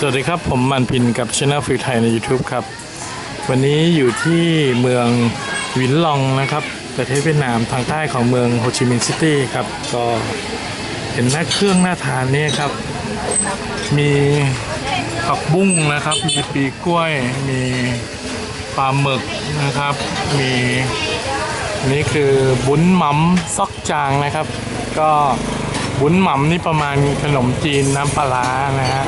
สวัสดีครับ ผมมันพินกับช anel ฟิวไทยใน YouTube ครับ วันนี้อยู่ที่เมืองวินลองนะครับ ประเทศเวียดนามทางใต้ของเมืองโฮจิมินห์ซิตี้ครับ ก็เห็นหน้าเครื่องหน้าทานนี่ครับ มีผักบุ้งนะครับ มีปีกล้วย มีปลาหมึกนะครับ มีนี่คือบุ้นหมัมซอกจางนะครับ ก็บุ้นหมัมนี่ประมาณขนมจีนน้ำปลานะฮะ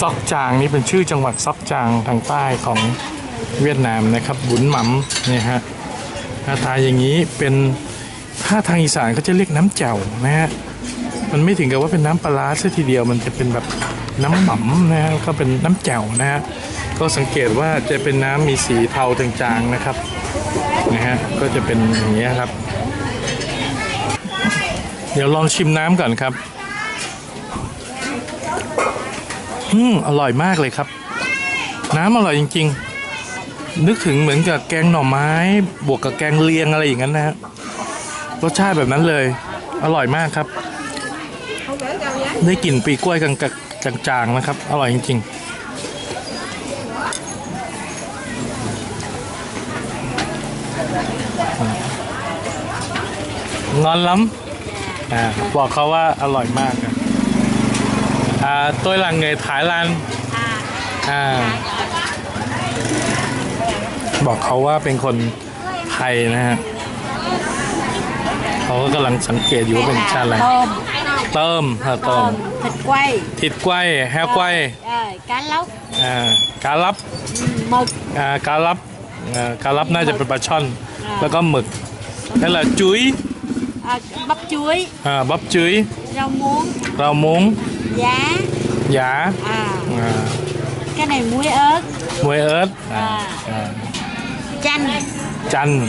ซอกจางนี่เป็นชื่อจังหวัดซอกจางทางใต้ของเวียดนามนะครับบุญหมัมเนี่ยฮะหน้าตาอย่างนี้เป็นถ้าทางอีสานเขาจะเรียกน้ำแจ่วนะฮะมันไม่ถึงกับว่าเป็นน้ำปลาซะทีเดียวมันจะเป็นแบบน้ำหม่ำนะฮะก็เป็นน้ำแจ่วนะฮะก็สังเกตว่าจะเป็นน้ำมีสีเทาจางๆนะครับนะฮะก็จะเป็นอย่างนี้ครับ เดี๋ยวลองชิมน้ำก่อนครับ อืมอร่อยมากเลยครับ น้ำอร่อยจริง ๆ นึกถึงเหมือนกับแกงหน่อไม้ บวกกับแกงเลียงอะไรอย่างนั้นนะฮะรสชาติแบบนั้นเลย อร่อยมากครับ ได้กลิ่นปีกล้วยกลางๆจางๆนะครับ อร่อยจริง ๆงอนล้ำอ่าบอกเขาว่าอร่อยมากครับ à, tôi là người Thái Lan อ่าบอกเขาว่าเป็นคนไทยนะฮะเขาก็กำลังสังเกตอยู่ว่าเป็นชาติอะไร tôm เติมฮะเติม tôm thịt quay ทิดกล้วยแฮวกล้วย rồi cá lóc อ่ากาลับ mực อ่ากาลับอ่ากาลับน่าจะเป็นปลาช่อน แล้วก็หมึกนั่นแหละจุ้ย à, bắp chuối อ่าบ๊อบจุ้ย rau muống เรามุ้ง giá หยา à อ่า cái này muối ớt มวยเอิร์ธอ่าอ่า chanh จันทร์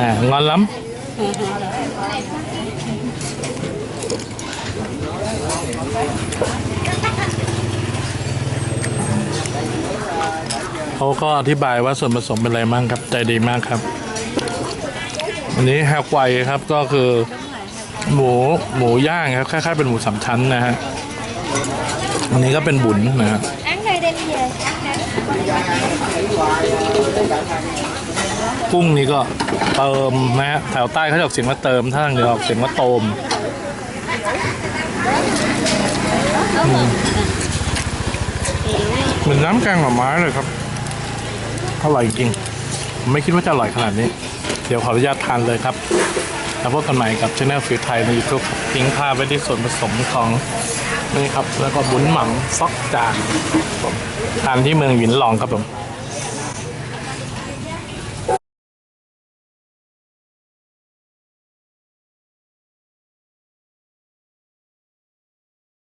อ่างอนล้ำเขาก็อธิบายว่าส่วนผสมเป็นอะไรบ้างครับ ใจดีมากครับ อันนี้แฮกไวครับก็คือ หมูหมูย่างครับคล้ายๆเป็นหมูสามชั้นนะฮะอันนี้ก็เป็นบุญนะฮะกุ้งนี่ก็เติมนะฮะแถวใต้เขาจะออกเสียงว่าเติมถ้าทางเหนือออกเสียงว่าโตมมเหมือนน้ำแกงหน่อไม้เลยครับอร่อยจริง ไม่คิดว่าจะอร่อยขนาดนี้ เดี๋ยวขออนุญาตทานเลยครับ แล้วพบกันใหม่กับช anel ฟิวไทยใน YouTube ครับทิ้งภาพไว้ที่ส่วนผสมของนี่ครับ แล้วก็บุญหม่ำซอกจานครับผมทานที่เมืองหวินหลองครับผม